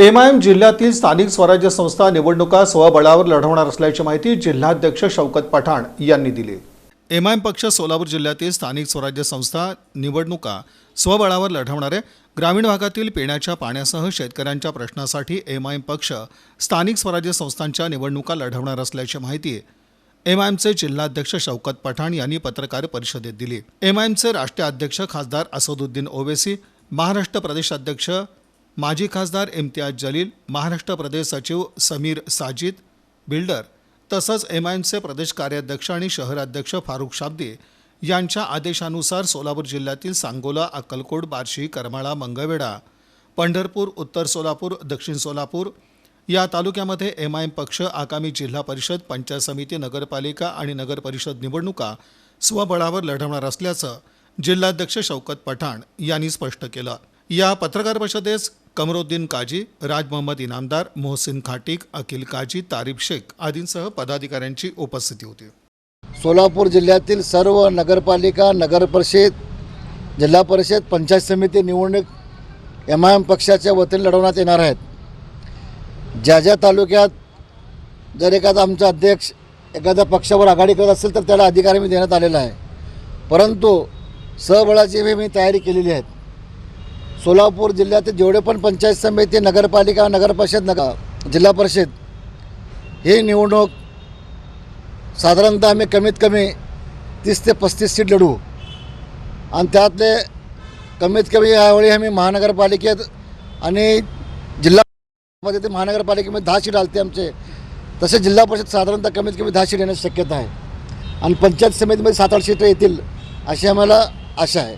M I am जिल्ह्यातील स्थानिक स्वराज्य संस्था निवडणुका स्वबळावर लढवणार असल्याची माहिती जिल्हाध्यक्ष शौकत पठाण यांनी दिली. एम आय एम पक्ष सोलापूर जिल्ह्यातील स्थानिक स्वराज्य संस्था निवडणुका स्वबळावर लढवणारे ग्रामीण भागातील पिण्याच्या पाण्यासह शेतकऱ्यांच्या प्रश्नासाठी एम आय एम पक्ष स्थानिक स्वराज्य संस्थांच्या निवडणुका लढवणार असल्याची माहिती एम आय एमचे जिल्हाध्यक्ष शौकत पठाण यांनी पत्रकार परिषदेत दिली. एम आय एमचे राष्ट्रीय अध्यक्ष खासदार असदुद्दीन ओवेसी महाराष्ट्र प्रदेश अध्यक्ष माजी खासदार इम्तियाज जलील महाराष्ट्र प्रदेश सचिव समीर साजिद बिल्डर तसंच एम आय एमचे प्रदेश कार्याध्यक्ष आणि शहराध्यक्ष फारुख शाब्दी यांच्या आदेशानुसार सोलापूर जिल्ह्यातील सांगोला अक्कलकोट बार्शी करमाळा मंगळवेढा पंढरपूर उत्तर सोलापूर दक्षिण सोलापूर या तालुक्यामध्ये एम आय एम पक्ष आगामी जिल्हा परिषद पंचायत समिती नगरपालिका आणि नगरपरिषद निवडणुका स्वबळावर लढवणार असल्याचं जिल्हाध्यक्ष शौकत पठाण यांनी स्पष्ट केलं. या पत्रकार परिषदेस कमरुद्दीन काजी राज मोहम्मद इनामदार मोहसिन खाटीक अखिल काजी तारीफ शेख आदींसह पदाधिकाऱ्यांची उपस्थिती होती. सोलापूर जिल्ह्यातील सर्व नगरपालिका नगरपरिषद जिल्हा परिषद पंचायत समिती निवडणूक एम आय एम पक्षाच्या वतीने लढवण्यात येणार आहेत. ज्या ज्या तालुक्यात जर एखादा आमचा अध्यक्ष एखाद्या पक्षावर आघाडी करत असेल तर त्याला अधिकार मी देण्यात आलेला आहे. परंतु सहबळाची मी मी तयारी केलेली आहे. सोलापूर जिल्ह्यातील जेवढे पण पंचायत समिती नगरपालिका नगरपरिषद नगर जिल्हा परिषद ही निवडणूक साधारणतः आम्ही कमीत कमी तीस ते पस्तीस सीट लढू. आणि त्यातले कमीत कमी यावेळी आम्ही महानगरपालिकेत आणि जिल्हा ते महानगरपालिकेमध्ये दहा सीट आलते आमचे. तसे जिल्हा परिषद साधारणतः कमीत कमी दहा सीट येण्याची शक्यता आहे. आणि पंचायत समितीमध्ये सात आठ सीटं येतील अशी आम्हाला आशा आहे.